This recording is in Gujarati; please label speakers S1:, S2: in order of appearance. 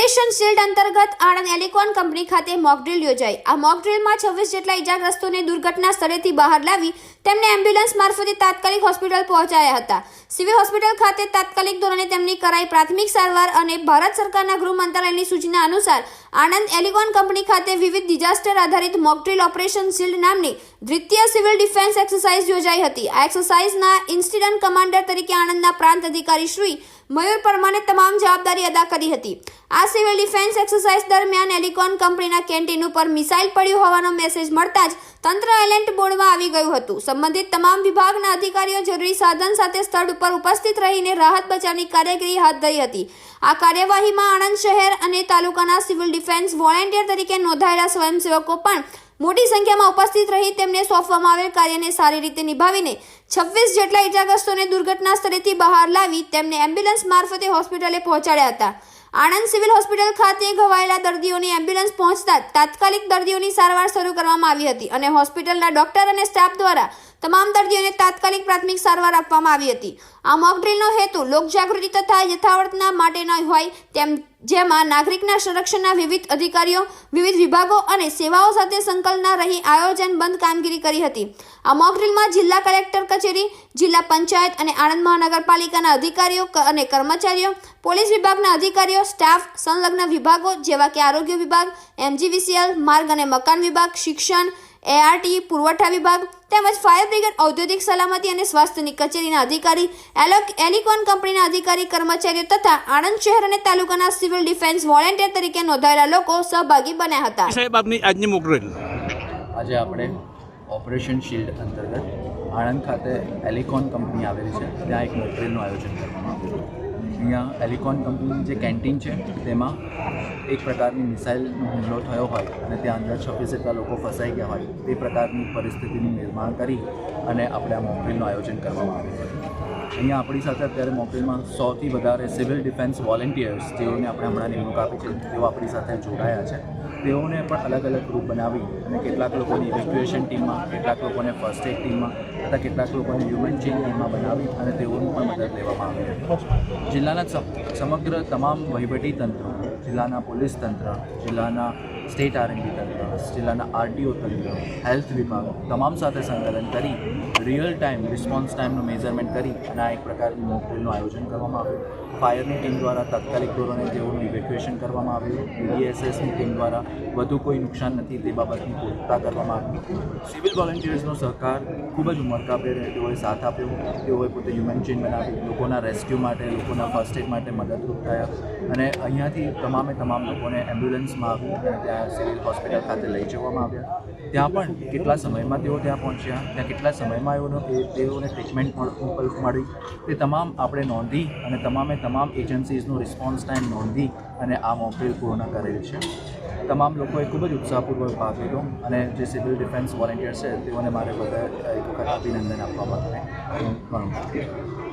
S1: ઓપરેશન શિલ્ડ અંતર્ગત આણંદ એલિકોન કંપની ખાતે મોકડ્રીલ યોજાઈ. આ મોકડ્રીલમાં છવ્વીસ જેટલા ઇજાગ્રસ્તોને દુર્ઘટના સ્થળેથી બહાર લાવી તેમને એમ્બ્યુલન્સ મારફતે તાત્કાલિક હોસ્પિટલ પહોંચાયા હતા. સિવિલ હોસ્પિટલ ખાતે તાત્કાલિક ધોરણે તેમની કરાઈ પ્રાથમિક સારવાર અને ભારત સરકારના ગૃહ મંત્રાલયની સૂચના અનુસાર આણંદ એલિકોન કંપની ખાતે વિવિધ ડિઝાસ્ટર આધારિત મોકડ્રીલ ઓપરેશન શિલ્ડ નામની દ્વિતીય સિવિલ ડિફેન્સ એક્સરસાઇઝ યોજાઈ હતી. આ એક્સરસાઇઝના ઇન્સ્ટિડન્ટ કમાન્ડર તરીકે આણંદના પ્રાંત અધિકારી શ્રી મયુર પરમાને તમામ જવાબદારી અદા કરી હતી. આ સિવિલ ડિફેન્સ એક્સરસાઇઝ દરમિયાન એલિકોન કંપનીના કેન્ટીન ઉપર મિસાઇલ પડ્યું હોવાનો મેસેજ મળતા જ તંત્ર એલર્ટ બોર્ડમાં આવી ગયું હતું. સંબંધિત તમામ વિભાગના અધિકારીઓ જરૂરી સાધન સાથે સ્થળ ઉપર ઉપસ્થિત રહીને રાહત બચાવની કાર્યગીરી હાથ ધરી હતી. આ કાર્યવાહીમાં આણંદ શહેર અને તાલુકાના સિવિલ ડિફેન્સ વોલેન્ટિયર તરીકે નોંધાયેલા સ્વયંસેવકો પણ મોટી સંખ્યામાં ઉપસ્થિત રહી તેમને સોંપવામાં આવેલ કાર્યને સારી રીતે નિભાવીને છવ્વીસ જેટલા ઇજાગ્રસ્તોને દુર્ઘટના સ્થળેથી બહાર લાવી તેમને એમ્બ્યુલન્સ મારફતે હોસ્પિટલે પહોંચાડ્યા હતા. આણંદ સિવિલ હોસ્પિટલ ખાતે ઘવાયેલા દર્દીઓની એમ્બ્યુલન્સ પહોંચતા તાત્કાલિક દર્દીઓની સારવાર શરૂ કરવામાં આવી હતી અને હોસ્પિટલના ડોક્ટર અને સ્ટાફ દ્વારા તમામ દર્દીઓને તાત્કાલિક પ્રાથમિક સારવાર આપવામાં આવી હતી. આ મોકડ્રીલનો હેતુ લોકજાગૃતિ તથા યથાવર્તના માટેનો હોય તેમ જેમાં નાગરિકના સંરક્ષણના વિવિધ અધિકારીઓ, વિવિધ વિભાગો અને સેવાઓ સાથે સંકલના રહી આયોજનબંધ કામગીરી કરી હતી. આ મોક ડ્રીલમાં જિલ્લા કલેક્ટર કચેરી, જિલ્લા પંચાયત અને આણંદ મહાનગરપાલિકાના અધિકારીઓ અને કર્મચારીઓ, પોલીસ વિભાગના અધિકારીઓ, સ્ટાફ, સંલગ્ન વિભાગો જેવા કે આરોગ્ય વિભાગ, એમજીવીસીએલ, માર્ગ અને મકાન વિભાગ, શિક્ષણ એઆરટી પુરવઠા વિભાગ તેમજ ફાયર બ્રિગેડ ઔદ્યોગિક સલામતી અને સ્વાસ્થ્યની કચેરીના અધિકારી એલોક એલિકોન કંપનીના અધિકારી કર્મચારીઓ તથા આણંદ શહેર અને તાલુકાના સિવિલ ડિફેન્સ વોલેન્ટિયર તરીકે નોંધાયેલા લોકો સહભાગી બન્યા હતા.
S2: સાહેબ આપની આજની મોકલેલ
S3: આજે આપણે ઓપરેશન શિલ્ડ અંતર્ગત આણંદ ખાતે એલિકોન કંપની આવેલી છે. ત્યાં એક મોકડ્રીલનું આયોજન કરવામાં આવ્યું અહીંયા એલિકોન કંપનીની જે કેન્ટીન છે તેમાં એક પ્રકારની મિસાઇલનો હુમલો થયો હોય અને ત્યાં અંદર છવ્વીસ જેટલા લોકો ફસાઈ ગયા હોય, તે પ્રકારની પરિસ્થિતિનું નિર્માણ કરી અને આપણે આ મોકડ્રીલનું આયોજન કરવામાં આવ્યું હતું. અહીંયા આપણી સાથે અત્યારે મોકડ્રીલમાં સૌથી વધારે સિવિલ ડિફેન્સ વોલેન્ટિયર્સ, જેઓને આપણે હમણાં નિમણૂક આપી છે, તેઓ આપણી સાથે જોડાયા છે. તેઓને પણ અલગ અલગ ગ્રુપ બનાવી અને કેટલાક લોકોને ઇવેક્યુએશન ટીમમાં કેટલાક લોકોને ફર્સ્ટ એડ ટીમમાં તથા કેટલાક લોકોને હ્યુમન ચેન ટીમમાં બનાવી અને તેઓનું પણ મદદ લેવામાં આવી જિલ્લાના સમ- સમગ્ર તમામ વહીવટી તંત્ર જિલ્લાના પોલીસ તંત્ર જિલ્લાના સ્ટેટ આરએનડી તંત્ર જિલ્લાના આરટીઓ તંત્ર હેલ્થ વિભાગ, તમામ સાથે સંકલન કરી રિયલ ટાઈમ રિસ્પોન્સ ટાઈમનું મેઝરમેન્ટ કરી, અને આ એક પ્રકારની મોક ડ્રીલનું આયોજન કરવામાં આવ્યું. ફાયરની ટીમ દ્વારા તાત્કાલિક ધોરણે તેઓનું ઇવેક્યુએશન કરવામાં આવ્યું બીડીએસએસની ટીમ દ્વારા વધુ કોઈ નુકસાન નથી, તે બાબતની પૂર્તતા કરવામાં આવી. સિવિલ વોલેન્ટિયર્સનો સહકાર ખૂબ જ ઉમરકાભેર તેઓએ સાથ આપ્યો. તેઓએ પોતે હ્યુમન ચેન બનાવી, લોકોના રેસ્ક્યુ માટે, લોકોના ફર્સ્ટ એડ માટે મદદરૂપ થયા. અને અહીંયાથી તમામે તમામ લોકોને એમ્બ્યુલન્સમાં આવી અને ત્યાં સિવિલ હોસ્પિટલ ખાતે લઈ જવામાં આવ્યા. ત્યાં પણ કેટલા સમયમાં તેઓ ત્યાં પહોંચ્યા, ત્યાં કેટલા સમયમાં એઓનો તેઓને ટ્રીટમેન્ટ મળ- તે તમામ આપણે નોંધી અને તમામે તમામ એજન્સીઝનો રિસ્પોન્સ ટાઈમ નોંધી અને આ મોકડ્રીલ પૂર્ણ કરેલ છે. તમામ લોકોએ ખૂબ જ ઉત્સાહપૂર્વક ભાગ લીધો અને જે સિવિલ ડિફેન્સ વોલેન્ટિયર્સ છે તેઓને મારે બધા એક વખત અભિનંદન આપવા માટે